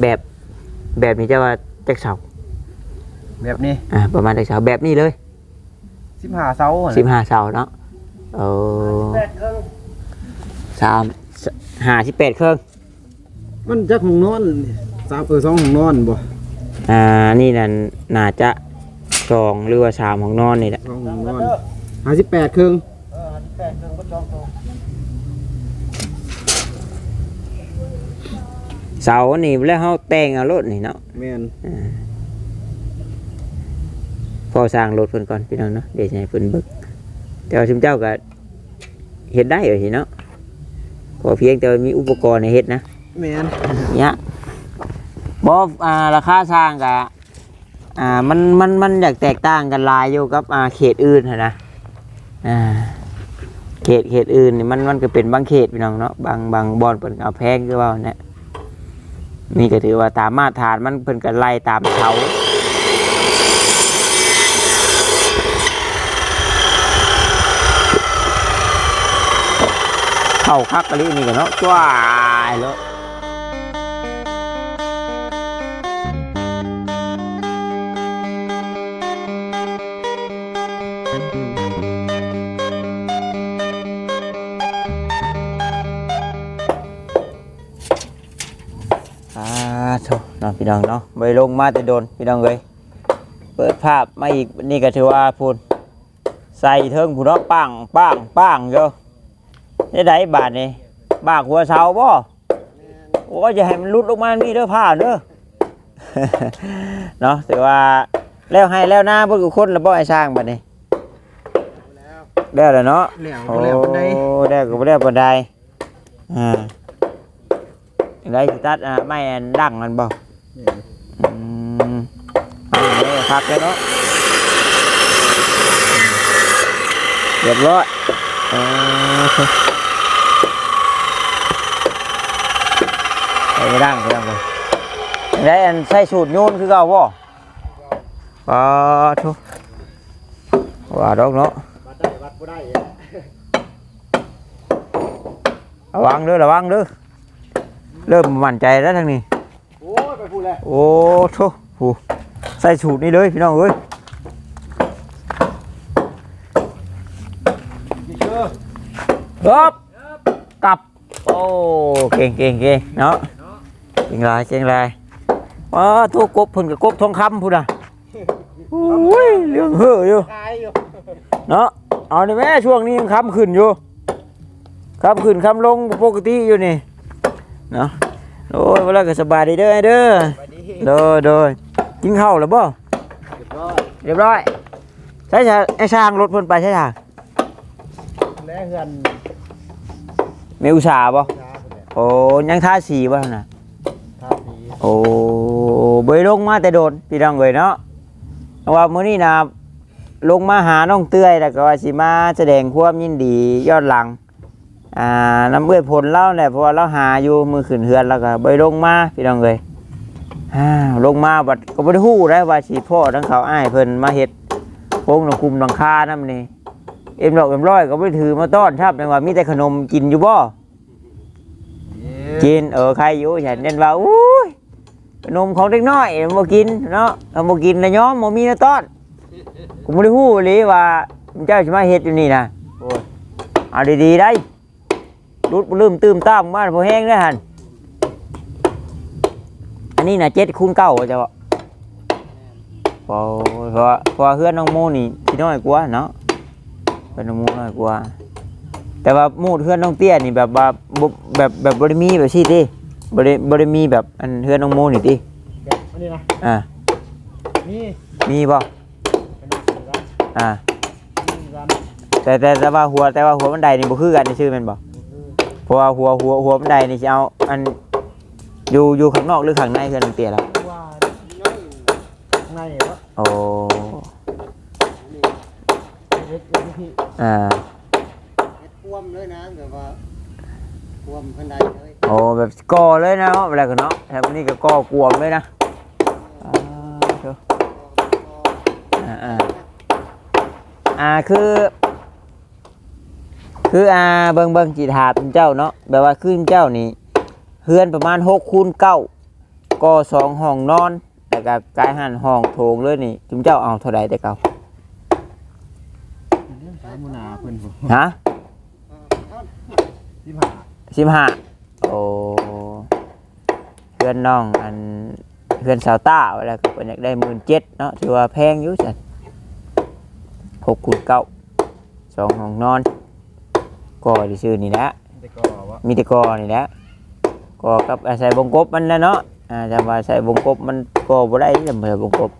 แบบแบบนี้จะว่าจักเสาแบบนี้อ่าประมาณจักเสาแบบนี้เลยสิบห้าเสาหั่นสิบห้าเสาเนาะเออสามห้าสิบแปดเครื่องมันจักห้องนอนสามเออสองห้องนอนบ่อ่านี่นั่นน่าจะสองหรือว่าสามของนอนนี่แหละสองห้องนอนห้าสิบแปดครึ่งเสานี่แล้วเขาแต่งเอารถนี่เนาะแม่นพอสร้างรถเพิ่นก่อนพี่น้องเนาะเดี๋ยวจะให้เพิ่นเบิกแต่ว่าชุมเจ้าก็เฮ็ดได้อยู่สิเนาะพอเพียงแต่ว่ามีอุปกรณ์ให้เฮ็ดนะแม่นเนี่ยบ่อ่าราคาสร้างกะอ่ามันมันมันอยากแตกต่างกันหลายอยู่กับอ่าเขตอื่นหั้นนะอ่าเขตเขตอื่นนี่มันมันก็เป็นบางเขตพี่น้องเนาะบางบางบอนเพิ่นก็เอาแพงคือว่าเนี่ย นี่ก็ถือว่าตามมาตรฐานมันเพิ่นก็ไล่ตามเขาเข้าคักกะลินี่กันเนาะจ้ายแล้ว น้อพี่น้องเนาะไปลงมาแต่โดนพี่น้องเลยเปิดภาพมาอีกนี่ก็ถือว่าพูนใส่เทิงผู้เนาะปังปังปังเจ้าได้ไดบาทนี่บากหัวเสาบ่โอ้ยจะให้มันหลุดลงมานี่เด้อผ้าเด้อเนาะแต่ว่าแล้วให้แล้วหน้าเพิ่นก็คนละบ่ไอ้สร้างบัดนี้ได้แล้วเนาะโอ้แล้วปานใดได้ก็บ่ได้ปานใดอ่าได้สิตัดอ่าไม้อันดังมันบ่ อืมพักแล้วเนาะเรียบร้อยเออเอาไปดังไปดังเลยได้อันใส่สูตรโยนคือเก่าบ่อ๋อทุว่าดอกเนาะบัดได้บัดบ่ได้ระวังเด้อระวังเด้อเริ่มมั่นใจแล้วทางนี้ โอ้โถผู้ใส่สูตรนี้เลยพี่น้องเอ้ยนี่เชื่อครับกลับ โอ้เก่งเก่งเก่งเนาะเก่งหลายเก่งหลายว้าทุกกบเพุ่นกับกบทองคำพุ่นน่ะโอ้ยเรื่องเห่ออยู่ตายอยู่เนาะเอาดิแม่ช่วงนี้ยังคำขึ้นอยู่คำขึ้นคำลงปกติอยู่นี่เนาะโอ้ยเวลาก็สบายดีเด้อไอ้เด้อไปดี โดยโดยกินข้าวแล้วบ่เรียบร้อยเรียบร้อยใช่ใช่ไอ้ช่างรถเพิ่นไปใช่ช่างแล้วเฮือนมีอุตสาห์บ่ช้าพุ่นแหละโอ้ยังท่าสีบ่หั่นน่ะท่าผีโอ้เบยลงมาแต่โดนพี่น้องเอ้ยเนาะเพราะว่ามื้อนี้นะลงมาหาน้องเตื้อยแล้วก็ว่าสิมาแสดงความยินดีย้อนหลังอ่าน้ำเอื้อยผลเล่าเนี่ยเพราะว่าเราหาอยู่มือขึ้นเฮือนแล้วก็เบยลงมาพี่น้องเอ้ย อ่าลงมาบัดก็บ่ได้ฮู้ได้ว่าสิพ่อทั้งเขาอ้ายเพิ่นมาเฮ็ดโป่งหนองคุมหลังคานำนี่เอ็มดอกเอ็มร้อยก็บ่ได้ถือมาต้อนครับจังว่ามีแต่ขนมกินอยู่บ่กินเออใครอยู่ฉันเน้นว่าอุ้ยขนมของเด็กน้อยมากินเนาะเอามากินนะย้อมมามีนะต้อนกูไม่ได้ฮู้เลยว่าเจ้าจะมาเฮ็ดอยู่นี่นะโอ้ยเอาดีๆได้รุดลืมตื้มตามมาพอแห้งได้อหัน อันนี้นะเจ็ดคูณเก้าจะบอกเพราะเพราะเพราะเพื่อนน้องโมนี่ที่น้อยกว่าเนาะเพื่อนน้องโมน้อยกว่าแต่ว่าหมูดเพื่อนน้องเตี้ยนี่แบบว่าบ่แบบแบบบริมีแบบซี่ติบริบริมีแบบอันเพื่อนน้องโมนี่ติแบบอันนี้นะอ่านี่มีบ่เป็นหนังสือกันอ่านี่กันแต่แต่แต่ว่าหัวแต่ว่าหัวบันไดนี่บ่คือกันในชื่อแมันบ่เพราะว่าหัวหัวหัวบันไดนี่สิเอาอัน อยู่อยู่ข้างนอกหรือข้างในเพื่อนน้องเตี้ยล่ะว่าน้อยข้างในเหรอโอ้เฮ็ดเฮ็ดที่อ่าเฮ็ดพ่วมเลยนะแบบว่าพ่วมขึ้นใดเลยโอ้แบบก่อเลยนะเนาะอะไรกันเนาะแถวนี้ก็ก่อกวมเลยนะอ่าเดี๋ยวอ่าอ่าอ่าคือ คืออ่าเบิ่งเบิ่งจีถามเจ้าเนาะแบบว่าขึ้นเจ้านี่ เฮือนประมาณหกคูณเก้าก็สองห้องนอนแล้วก็กลายหันห้องโถงเลยนี่จุมเจ้าเอาเท่าใดแต่เก่าสามมื้อหน้าเพิ่นบ่ฮะสิบห้าสิบห้าโอ้เพื่อนน้องอันเพื่อนสาวต้าเวลาก็เป็นอยากได้หมื่นเจ็ดเนาะถือว่าแพงอยู่จัดหกคูณเก้าสองห้องนอนก็ที่ชื่อนี่แหละแต่ก็ว่ามีแต่กอนี่แหละ กอกับอาศัยบงกบมันนะเนาะอ่าจะว่าอาศัยบงกบมันก็บ่ได้จำเป็นบงกบ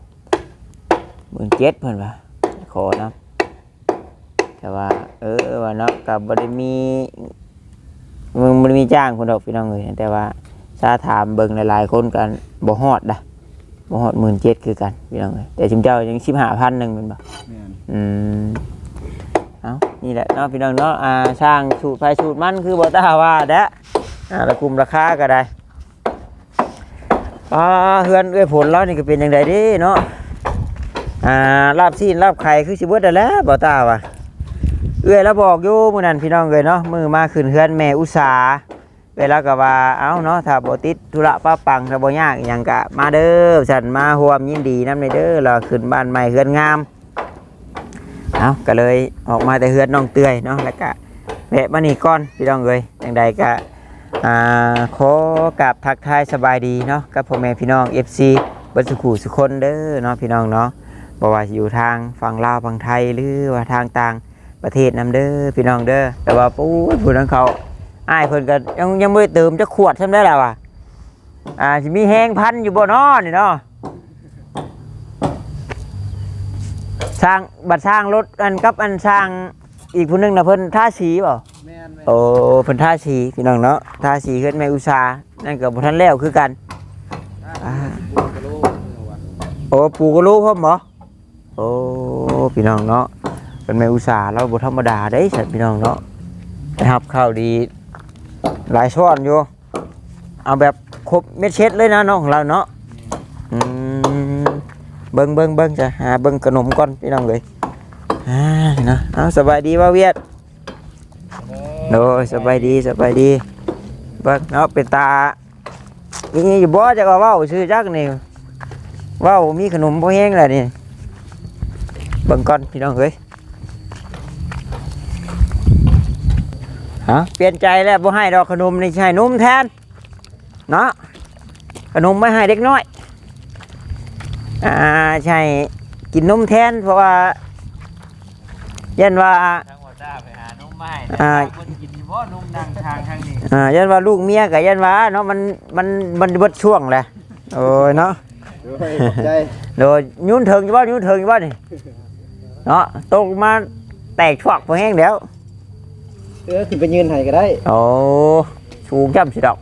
หมื่นเจ็ดเพิ่นว่าขอนะแต่ว่า เออว่าเนาะกับบ่ได้มีมึงบ่ได้มีจ้างคนดอกพี่น้องเอ้ยแต่ว่าถ้าถามเบิ่งหลายๆคนกันบ่ฮอดนะบ่ฮอดหมื่นเจ็ดคือกันพี่น้องเอ้ยแต่ชิมเจ้ายังสิบห้าพันหนึ่งเป็นบ่แม่นอืมเอานี่แหละเนาะพี่น้องเนาะอ่าช่างสูตรไฟสูตรมันคือบอต้าว่าแดะ อ่าระคุมราคาก็ได้อ่าเฮือนเอ้ยผลแล้วนี่ก็เป็นอยังไงดิเนาะอ่าลาบซีนลาบไข่คือสิเบิดได้แล้วบอต้าว่าเอ้ยแล้วบอกอยู่มื้อนั้นพี่น้องเอ้ยเนาะมือมาขึ้นเฮือนแม่อุตสาเวลาก็ว่าเอ้าเนาะถ้าบ่ติดธุระป้าปังถ้าบ่ยากอิหยังก็มาเด้อฉันมาร่วมยินดีนำในเด้อแล้วขึ้นบ้านใหม่เฮือนงามเอาก็เลยออกมาแต่เฮือนน้องเตยเนาะแล้วก็แวะมานี่ก่อนพี่น้องเอ้ยอย่างใดก็ อ่าขอกราบทักทายสบายดีเนาะกับพ่อแม่พี่น้อง FC เบัสุขุสุคนเด้อเนาะพี่น้องเนาะบ่ว่าอยู่ทางฝั่งลาวฝั่งไทยหรือว่าทางต่างประเทศนํเด้อพี่น้องเด้อแต่ว่าปู้ผู้นั้นเขาอ้ายเพิ่นก็ยังยังบ่ได้เติมจักขวดซั่นได้ล่ะว่ะอ่าสิมีแฮงพันอยู่บ่เนาะนี่เนาะสร้างบัตรสร้างรถอันกับอันสร้าง อีกผู้หนึงนะเพิ่นท่าสีเปล่าแม่นแม่นโอ้เพิ่นท่าสีพี่น้องเนาะท่าสีเฮ็ดแม่อุตสาห์นั่นก็บ่ทันแล้วคือกัน อ่าบุญกะโลว่าโอ้ปู่ก็รู้พร้อมบ่โอ้พี่น้องเนาะเป็นแม่อุตสาห์เราบ่ธรรมดาเด้สัตว์พี่น้องเนาะนะครับข้าวดี หลายช้อนอยู่เอาแบบครบเม็ดเช็ดเลยนะน้องของเราเนาะอืมเบิ่งเบิ่งเบิ่งจ้ะหาเบิ่งขนมก่อนพี่น้องเลย อ่านี่นะเอาสบายดีว่าเวียดโดยสบายดีสบายดีเบิ่งเนาะเป็นตานี่อยู่บ่จะก็เว้าชื่อจักนี่ว้าวมีขนมพอแห้งแล้วนี่เบิ่งก่อนพี่น้องเอ้ยฮะเปลี่ยนใจแล้วบ่ให้ดอกขนมนี่ใช่นมแทนเนาะขนมไม่ให้เด็กน้อยอ่าใช่กินนมแทนเพราะว่า ยันว่าทางหัวจ้าไปหานุ่มไม้อ่า คนกินอยู่บ่นุ่มนั่งทางทางนี้อ่ายันว่าลูกเมียกับยันว่าเนาะมันมันมันเบิดช่วงแหละโอ้ยเนาะโดยขอบใจโดยยุ่นเถิงอยู่บ่ยุ่นเถิงอยู่บ่นี่เนาะตกมาแตกชวักพอแห้งแล้ว เออขึ้นไปยืนให้ก็ได้โอ้สูงจ้ำสิดอก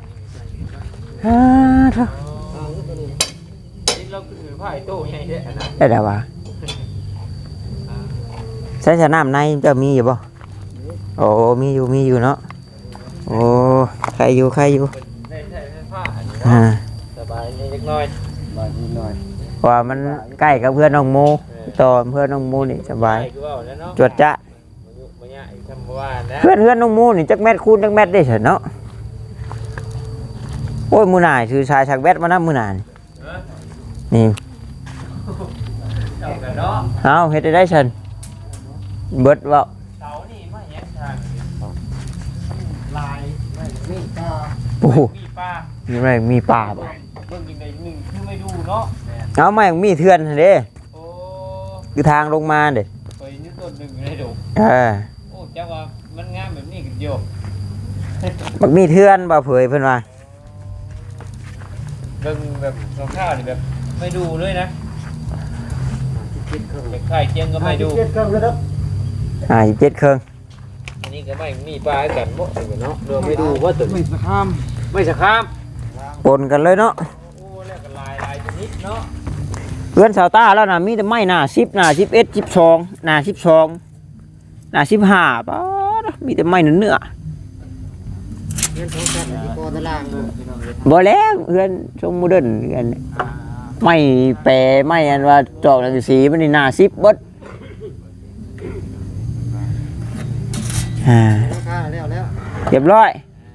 ฮ่าเถอะนี่เราคือผ้าไอ้โต้ใหญ่เด้อนะได้แล้ววะ ใช้สนามในเจะมีอยู่บ่โอ้มีอยู่มีอยู่เนาะโอ้ใครอยู่ใครอยู่ได้ใช้ผ้าอันนี้อ่า สบายนี่เล็กน้อยมานิดหน่อยเพราะว่ามันใกล้กับเพื่อนน้องโมต่อเพื่อนน้องโมนี่สบาย คือว่าแล้วเนาะจวดจ้ะมายุมาเนี่ยอีกคำว่านะเพื่อนเพื่อนน้องโมนี่จักแมทคูณจักแมทได้เฉยเนาะโอ้ยมือหน่ายคือชายชักแวดมานะมือหน่ายนี่เจ้ากันเนาะเอาเฮ็ดได้ได้ฉัน เบิดเว่าเสานี่มาแยกทางลายไม่มีตาโอ้โหมีป้ามีอะไรมีป่าบ่เบิ่งกินได้หนึ่งคือไม่ดูเนาะเอาไม่มีเถื่อนหั่นเด้โอ้คือทางลงมาเด้ไปนี่ต้นหนึ่งในดงเออโอ้เจ้าว่ามันงามแบบนี้กันโยบักมีเถื่อนบ่เผยเพิ่นว่าเบิ่งแบบข้าวๆนี่แบบไม่ดูเลยนะคิดเครื่องเด็กไข่เจียงก็ไม่ดูคิดเครื่อง เลยครับอ่าเจ็ดเครื่องอันนี้ก็ไม่มีปลากันบ่เนาะเรือไม่ดูว่าตึกไม่สะข้ามไม่สะข้ามปนกันเลยเนาะโอ้แล้วก็ลายลายชนิดเนาะเพื่อนสาวต้าแล้วน่ะมีแต่ไม้หน้า10หน้า11 12หน้า12หน้า15ป๊าดมีแต่ไม้เนื้อเงินสองแสนที่คอตารางเลยๆบ่แล้วเพื่อนชมโมเดิร์นกันไม้แปรไม้อันว่าจอกหนังสีมันนี่หน้า10เบิด อ่าราคาแล้วแล้วเรียบร้อย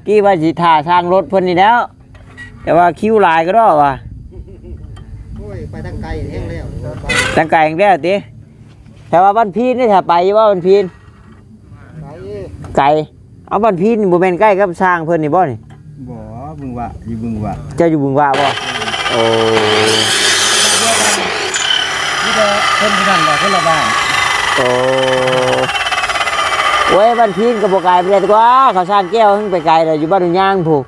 กี้ว่าสิท่าทางรถเพิ่นนี่แล้ว แต่ว่าคิวหลายก็รอว่ะไปทางไกลแห้งแล้วไปตั้งไกลอย่างเดียวติแต่ว่าบ้านพีนนี่ถ้าไปอยู่ว่าบ้านพีนไปไกลเอาบ้านพีนนี่บ่แม่นใกล้กับสร้างเพิ่นนี่บ่นี่ บ่บึงว่าอยู่บึงว่าเจ้าอยู่บึงว่าบ่โอ้นี่แต่คนที่นั่นว่าคนละบ้านโอ้ โอ้ยบ้านพีนก็บ่ไกลไปเลยดีกว่าเขาสร้างแก้วเพิ่งไปไกลเลยอยู่บ้านดุนยางผูก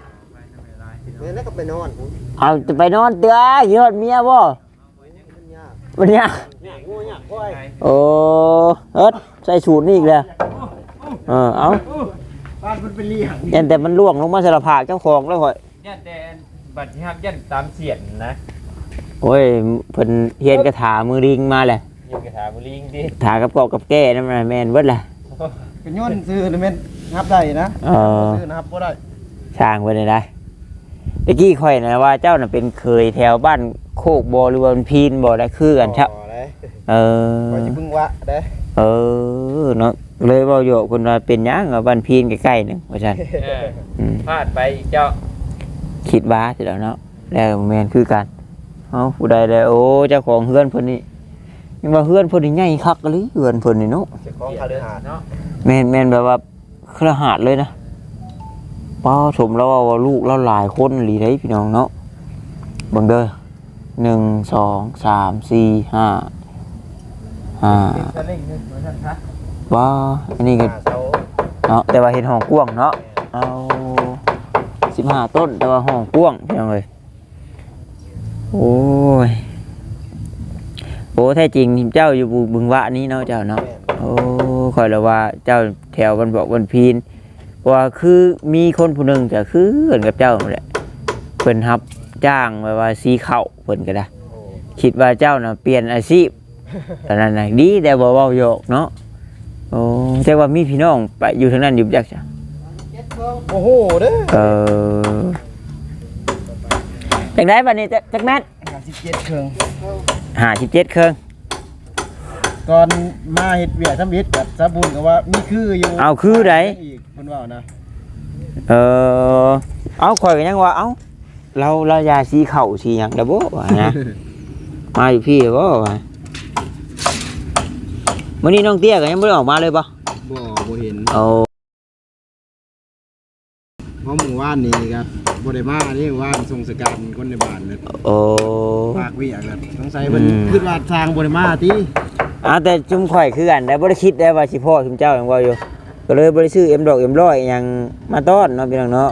แม่แล้วก็ไปนอนผมเอาจะไปนอนเตือคิดฮอดเมียบ่มันยากวันเนี้ยยากงูยากควายโอ้เอิดใส่สูตรนี่อีกแล้วเออเอาบ้านมันเป็นเลี้ยงยันแต่มันล่วงลงมาสารภาพเจ้าของแล้วค่อยยันแต่บัตรที่ห้ามยันตามเสียนนะโอ้ยเพิ่นเฮียนกระถามือริงมาแหละยิงกระถาบุลิงดิถากับกอบกับแก้นั่นมันแม่นเบิดล่ะ เป็นย้อนซื้อนี่แม่นนับได้นะเออ ซื้อนับบ่ได้ช่างไปเลยได้เมื่อกี้ข่อยนะว่าเจ้าน่ะเป็นเคยแถวบ้านโคกบ่หรือว่าพีนบ่ได้คือกันครับบ่เลยเออ ก็สิบึงว่าเด้เออเนาะเลยเว้าโยกคนว่าเป็นหยังว่าบ้านพีนใกล้ๆนึงว่าซั่นเอออืมพลาดไปอีกเจ้าคิดว่าสิแล้วเนาะแล้วแม่นคือกันเอ้าผู้ใดแล้วโอ้เจ้าของเฮือนเพิ่นนี่ ยังว่าเฮือนเพิ่นนี่ใหญ่คักเลยเฮือนเพิ่นนี่เนาะเจ้าของคาเดือหาดเนาะแม่นแม่นแบบว่าเครือหาดเลยนะป้าสมแล้วว่าลูกเราหลายคนหลีได้พี่น้องเนาะเบังเด้อหนึ่งสองสามสี่ห้าห้าจะเล่งนึงเหมือนกันคะว้าอันนี้ก็หาเสาเนาะแต่ว่าเห็นห้องกว้างเนาะเอาสิบห้าต้นแต่ว่าห้องกว้างพี่น้องเลยโอ้ย โอ้แท้จริงทีมเจ้าอยู่บึงวะนี้เนาะเจ้าเนาะโอ้คอยแล้วว่าเจ้าแถวบันบอกบันพีนว่าคือมีคนผู้หนึ่งจะคือเหมือนกับเจ้านั่นแหละเพิ่นรับจ้างไว้ว่าซีเข่าเพิ่นก็ได้คิดว่าเจ้าน่ะเปลี่ยนอาชีพตอนนั้นน่ะดีแต่บ่เว้าโยกเนาะโอ้แต่ว่ามีพี่น้องไปอยู่ทางนั้นอยู่จักจ้ะเจ็ดโมงโอ้โหเด้อเออจังไดบัดนี้จักจักแมท57เค รื่อง57เครื่องก่อนมาเฮ็ดเวียกทำอิฐกับสาบุญก็ว่ามีคืออยู่เอาคือใดอีกเพิ่นว่านะเออเอาข่อยก็ยังว่าเอ้าเราเรายาสีเข่าสีหยังดะบ่ว่านะ มาอยู่พี่บ่ว่ามื้อนี้น้องเตี้ยก็ยังบ่ได้ออกมาเลยบ่บ่บ่เห็นเอาเพราะหมู่บ้านนี้ครับ บ่ได้มานี่หมู่บ้านส่งสการคนในบ้านเลยโอ้ฝากเวียกครับสงสัยเพิ่นอืมคิดว่าทางบ่ได้มาติอ่าแต่จุ่มข่อยคือกันได้บ่ได้คิดได้ว่าสิพ่อจุ่มเจ้าหยังว่าอยู่ ก็เลยบ่ได้ซื้อเอ็มดอกเอ็มร้อยหยังมาต้อนเนาะพี่น้องเนาะ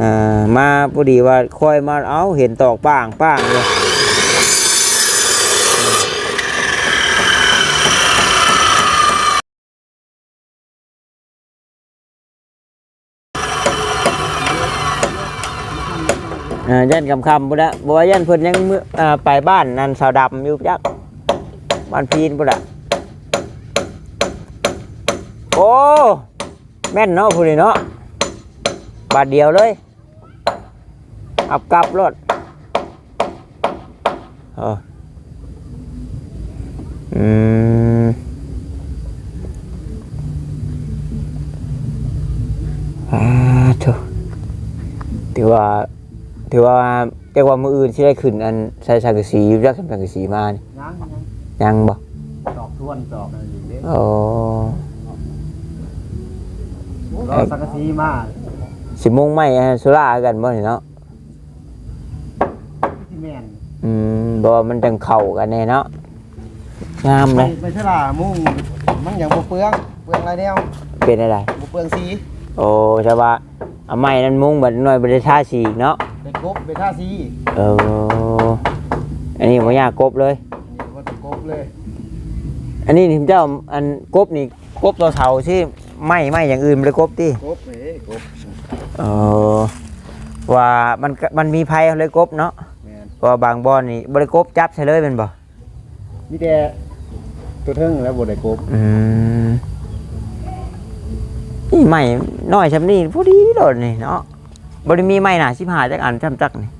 อ่ามาพอดีว่าคอยมาเอาเห็นตอกป้างป้างเลย อ่ายันคำคำบุระบอกว่ายันเพิ่นยังมื้ออ่าไปบ้านนั่นสาวดำอยู่ยักบ้านพีนบุระโอ้แม่นเนาะพูดนี่เนาะบาทเดียวเลยอับกลับรถอ๋อมอ่าถูกถือว่า ถือ ว่าแต่ว่ามืออื่นที่ได้ขึ้นอันใส่สังกะสีรักสังกะสีมานี่ยังยังบ่ดอกทวนดอกอะไรอย่างเงี้ยโอ้รอสังกะสีมาสิโมงไม่โซล่ากันบ่นี่เนาะที่แม่นอืมบ่ว่ามันจังเข้ากันแน่เนาะงามไปเลยไปเท่าไหร่มุ่งมันอย่างบ่เปลืองเปลืองอะไรแนวเป็นอะไรบ่เปลืองสีโอ้ใช่ว่าเอาไม้นั้นมุงบัดหน่อยบ่ได้ทาสีอีกเนาะไป กบไปท่าสีเอออันนี้บ่ยากกบเลย นี่ว่าจะกบเลยอันนี้ทีมเจ้าอันกบนี่กบตัวเฒ่าที่ไม้ไม้อย่างอื่นบ่ได้กบติกบเอ้กบเออว่ามันก็มันมีภัยเลยกบเนาะแม่นเพราะว่าบางบ่อนนี่บ่ได้กบจับใช่เลยแม่นบ่มีแต่ตัวเทิงแล้วบ่ได้กบอืมนี่ใหม่น้อยชำนี่พอดีโดดนี่เนาะ บริมีใหม่หนาสิบหาจักอันจำจักนี่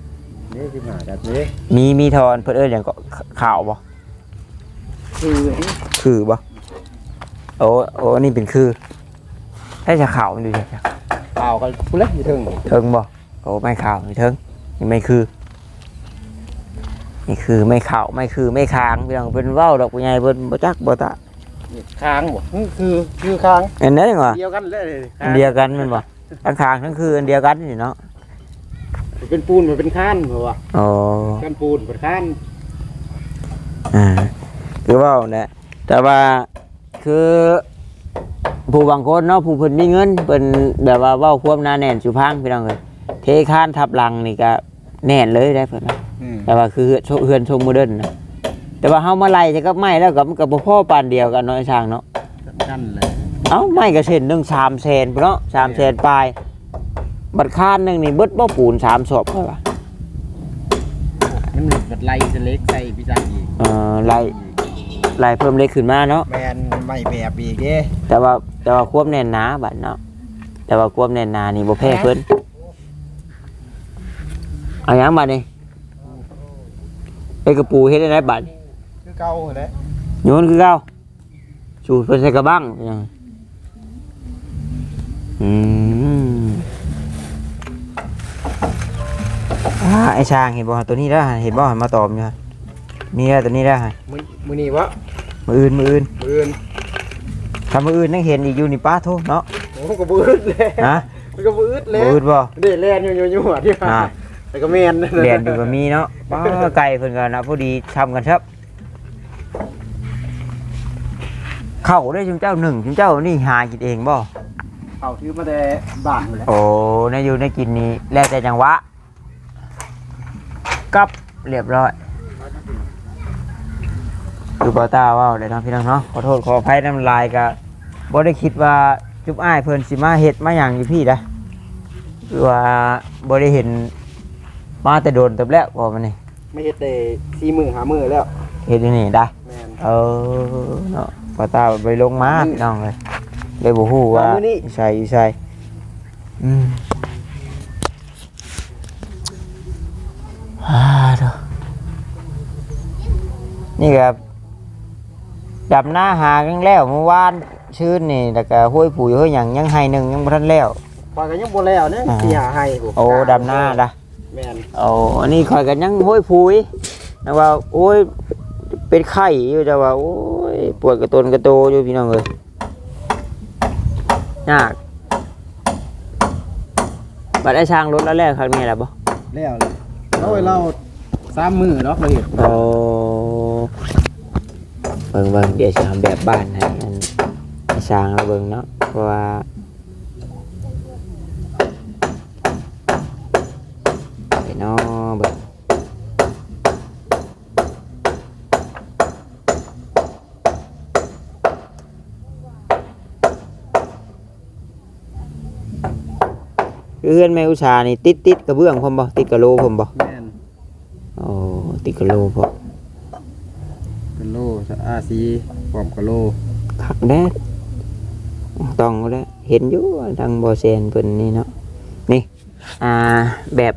นี่สิมาจัดนี่มีมีทอนเพื่นเอิญอย่างก็ขข่าวบ่คือนี่คือบ่โอ้โอ้อันนี่เป็นคือให้จะข่าวมันดูสิจ้ะเปล่ากันผู้เล็กอยู่เทิงเทิงบ่โอ้ไม่ข่าวไม่เทิงนี่ไม่คือนี่คือไม่เข่าไม่คือไม่ค้างพี่น้องเป็นเว้าดอกปุยใหญ่เพิ่นบ่จักบ่ตะนี่ค้างบ่นี่คือคือค้างอันนั้นเหรอเดียวกันเลยอันเดียวกันแมันบ่ ทั้งค้างทั้งคืออันเดียวกันนี่เนาะเป็นปูนมันเป็นค้านเพราะว่าอ๋อค้านปูนเป็นค้านอ่าคือเว่าเนี่ยแต่ว่าคือผู้บางคนเนาะผู้เพิ่นมีเงินเพิ่นแบบว่าเว้าความหนาแน่นสุพังพี่น้องเอ้ยเทคานทับหลังนี่ก็แน่นเลยได้เพิ่นว่าแต่ว่าคือเฮือนชมโมเดิร์นนะแต่ว่าเฮามาไล่ใช่ก็ไม่แล้วก็มันก็บ่พอปานเดียวกันเนาะไอ้ช่างเนาะสำคัญเลย เอ้าไม่ก็เช่นหนึง3แสนพุ่นเนาะ3แสนปลายบัดคานหนึงนี่เบิดบ่ปูน3ศพค่อยว่ามันบัดไล่สเล็กใส่พี่จังอีกเอ่อไล่ไล่เพิ่มเล็กขึ้นมาเนาะแมนไม่แบบอีกเด้แต่ว่าแต่ว่าควบแน่นหนาบัดเนาะแต่ว่าควบแน่นหนานี่บ่แพ้เพิ่นเอาหยังบัดนี่ไปกระปูเฮ็ดได้ไหนบัดคือเก่าแหละโยนคือเก่าสูตรเพิ่นใส่กระบังเป็นยัง อืมอ่าไอ้ช้างเห็นบ่ตัวนี้แล้วเห็นบ่มาตอมอยู่ฮะนี่แหละตัวนี้แล้วฮะมื้อมื้อนี้วะมืออื่นมืออื่นมื้ออื่นถ้ามืออื่นยังเห็นอีกอยู่นี่ป้าโทเนาะโอ้ก็บ่อึดเลยฮะมันก็บ่อึดเลยมืออื่นบ่เด้แล่นอยู่ๆๆที่ว่าอ่าแต่ก็แมนเรียนอยู่กับมีเนาะป้าไก่เพิ่นกันนะพอดีทำกันครับเข้าได้ชุมเจ้าหนึ่งชุมเจ้านี่หากินเองบ่ เอาถือมาแต่บ้านหมดแล้วโอ้ในอยู่ในกินนี่แล้วแต่จังหวะกับเรียบร้อย คือปอตาเว่าเดี๋ยวน้องพี่น้องเนาะขอโทษขออภัยน้ำลายกะบ่ได้คิดว่าจุ๊บอ้ายเพิ่นสิมาเฮ็ดมาอย่างอยู่พี่นะคือว่าบ่ได้เห็นมาแต่โดนเติบแล้วพอมันนี่ไม่เฮ็ดได้4มื้อ5มื้อแล้วเฮ็ดอยู่นี่ได้แม่นเออเนาะปาตาไปลงมาพี่น้องเลย เลยบ่ฮู้ว่าเอามื้อนี้ใช่ใช่อืมอ่าเด้อนี่ครับดำหน้าหากันแล้วเมื่อวานชื่นนี่แล้วก็ห้วยปุ๋ยห้วยหยังยังให้หนึ่งยังบ่ทันแล้วปอยก็ยังบ่แล้วเนี่ยอ่า สิหาให้ผมโอ้ดำหน้าละแม่นโอ้อันนี้ข่อยกันยังห้วยปุ๋ยนะว่าโอ้ยเป็นไข้อยู่แต่ว่าโอ้ยปวดกระตนกระโตอยู่พี่น้องเลย ยากบัดได้ช่างรถแล้วแรกครั้งนี้แหละบ่แล้วเลยเอาไว้เราสามมื้อดอกเราเฮ็ดโอ้เบิ่งเบิ่งเดี๋ยวจะทำแบบบ้านให้อันให้ช่างเราเบิ่งเนาะเพราะว่าไปเนาะเบิ่ง คือเพื่อนแม่อุชานี่ติดติดกระเบื้องผมบ่ติดกระโหลผมบ่แม่นโอ้ติดกระโหลพอกะโลสะอาสีพร้อมกะโลขักแดดต้องแล้วเห็นอยู่ทางบอเซนเพิ่นนี่เนาะนี่อ่าแบบ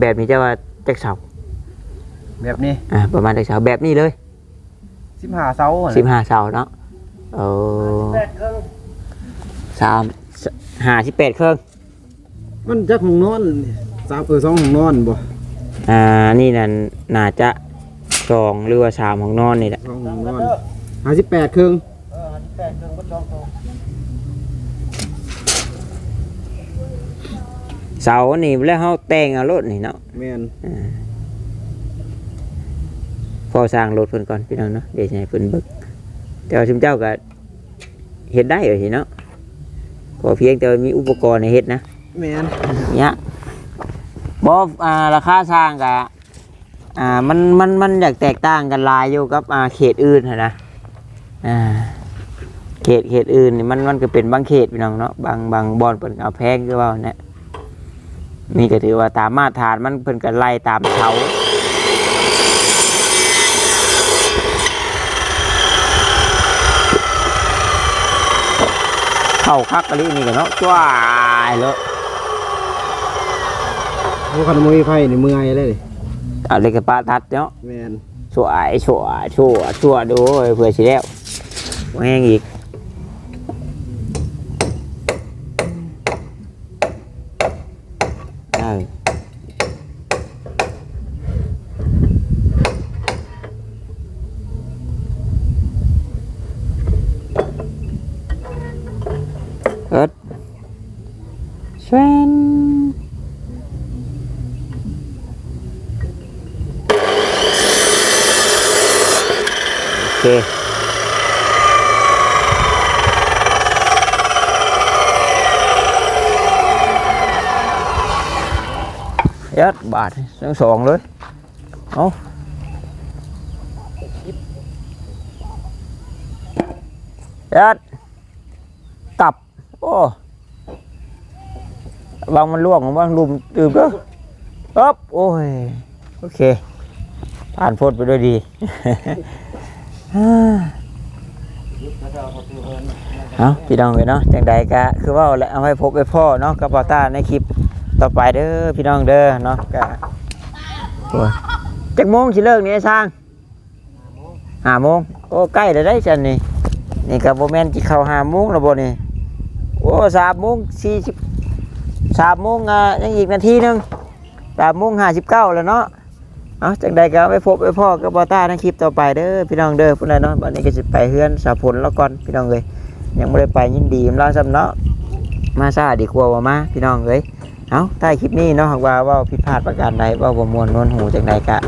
แบบนี้จะว่าจักเสาแบบนี้อ่าประมาณจักเสาแบบนี้เลย15เสาอะสิบห้าเสาเนาะเออสามห้าสิบแปดเครื่อง มันจักห้องนอนสามเออสองห้องนอนบ่อ่านี่นั่นน่าจะสองหรือว่าสามของนอนนี่แหละสองห้องนอน58ครึ่งเออหันแปดเครื่องบนสองตัวเสานี่แล้วเขาแต่งเอารถนี่เนาะแม่นพอสร้างรถเพิ่นก่อนพี่น้องเนาะเดี๋ยวจะให้เพิ่นเบิกแต่ว่าชุมเจ้าก็เฮ็ดได้เหรอสิเนาะพอเพียงแต่ว่ามีอุปกรณ์ให้เฮ็ดนะ แมนเนี่ยบ่อ่าราคาสร้างก็อ่ามันมันมันอยากแตกต่างกันหลายอยู่กับอ่าเขตอื่นหั้นนะอ่าเขตเขตอื่นนี่มันมันก็เป็นบางเขตพี่น้องเนาะบางบางบอนเพิ่นก็เอาแพงคือว่าเนี่ยนี่ก็ถือว่าตามมาตรฐานมันเพิ่นก็ไล่ตามเขาเข้าคักกะลินี่ก็เนาะจ้ายเลย โอ้คันบ่มีไฟนี่เมื่อยเลยดิเอาเลยกับปลาทัดเนาะแม่น ชั่วไอ้ชั่วชั่วชั่วดูเผื่อสิแล้วบ่แห้งอีกเออ เค ยัดบาททั้งสองเลยเอายัดตับ โอ้บางมันล่วงบางลุมตื่นก็อ๊บโอ้ย โอเค ผ่านพ้นไปด้วยดีเอาพี่น้องเลยเนาะจังใดก็คือว่าแหละเอาไว้พบไปพ่อเนาะกับปาต้าในคลิป ต่อไปเด้อพี่น้องเด้อเนาะก็โอ้ยจักโมงสิเลิกนี่ไอ้ช่างห้าโมงโอ้ใกล้แล้วได้จันนี่นี่กับโมเมนต์ที่เข้าห้าโมงแล้วบ่นี่โอ้สามโมงสี่สิบสามโมงอะยังอีกนาทีหนึงสามโมงห้าสิบเก้าแล้วเนาะเอาจากใดก็ไปพบไปพ่อกับบอต้าในคลิปต่อไปเด้อพี่น้องเด้อพุ่นน่ะเนาะบัดนี้ก็สิไปเฮือนสาผลแล้วก่อนพี่น้องเอ้ยยังบ่ได้ไปยินดีมเราซ้ำเนาะมาซาดีกว่าว่ามาพี่น้องเอ้ย เอาใต้คลิปนี้เนาะหากว่าว่าผิดพลาดประการใดว่าบ่มวนนวลหูจากใดกะ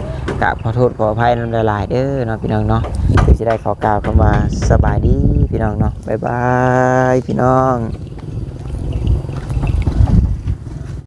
กะขอโทษขออภัยน้ำลายเด้อเนาะพี่น้องเนาะคือสิได้ขอกล่าวคำว่าสบายดีพี่น้องเนาะบ๊ายบายพี่น้อง